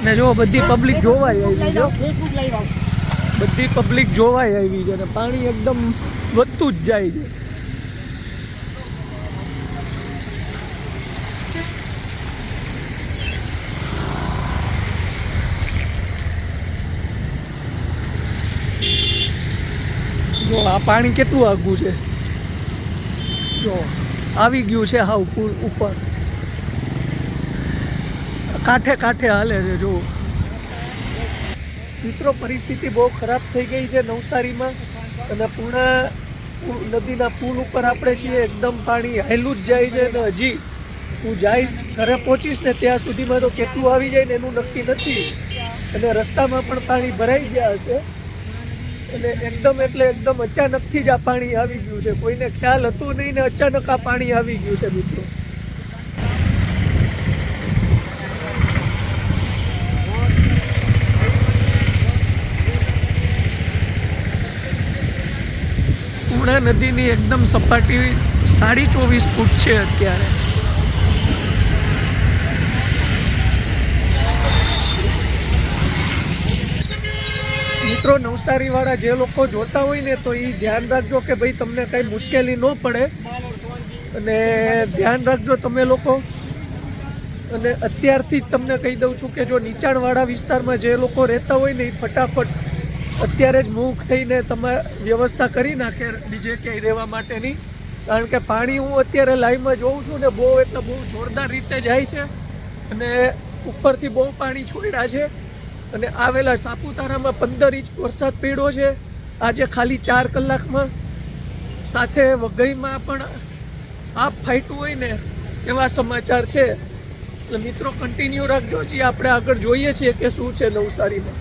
અને જો બધી પબ્લિક જોવાય આવી જો. બધી પબ્લિક જોવાય આવી છે અને પાણી એકદમ વધતું જ જાય છે. જો આ પાણી કેટલું આઘું છે? જો, આવી ગયું છે હાવ પુલ ઉપર. કાંઠે કાંઠે હાલે છે જો મિત્રો, પરિસ્થિતિ બહુ ખરાબ થઈ ગઈ છે નવસારીમાં અને પૂર્ણા નદીના પુલ ઉપર આપણે છીએ, એકદમ પાણી હાયલું જ જાય છે અને હજી. હું જઈશ, ઘરે પહોંચીશ ને ત્યાં સુધીમાં તો કેટલું આવી જાય ને એનું નક્કી નથી. અને રસ્તામાં પણ પાણી ભરાઈ ગયા હશે અને એકદમ એટલે એકદમ અચાનકથી જ આ પાણી આવી ગયું છે. કોઈને ખ્યાલ હતો નહીં ને અચાનક આ પાણી આવી ગયું છે, મિત્રો. પૂર્ણા નદીની એકદમ સપાટી સાડી ચોવીસ ફૂટ છે અત્યારે. મિત્રો નવસારી વાળા જે લોકો જોતા હોય ને, તો એ ધ્યાન રાખજો કે ભાઈ તમને કઈ મુશ્કેલી ન પડે. અને ધ્યાન રાખજો તમે લોકો. અને અત્યારથી જ તમને કહી દઉં છું કે જો નીચાણવાળા વિસ્તારમાં જે લોકો રહેતા હોય ને, એ ફટાફટ અત્યારે જ મૂવ થઈને તમે વ્યવસ્થા કરી નાખે બીજે ક્યાંય રહેવા માટેની. કારણ કે પાણી હું અત્યારે લાઈવમાં જોઉં છું ને બહુ એટલે બહુ જોરદાર રીતે જાય છે. અને ઉપરથી બહુ પાણી છોડ્યા છે. અને આવેલા સાપુતારામાં પંદર ઇંચ વરસાદ પડ્યો છે. આજે ખાલી ચાર કલાકમાં. સાથે વઘઈમાં પણ આપ ફાઈટું હોય ને એવા સમાચાર છે. એટલે મિત્રો કન્ટિન્યુ રાખજો. જે આપણે આગળ જોઈએ છીએ કે શું છે નવસારીમાં.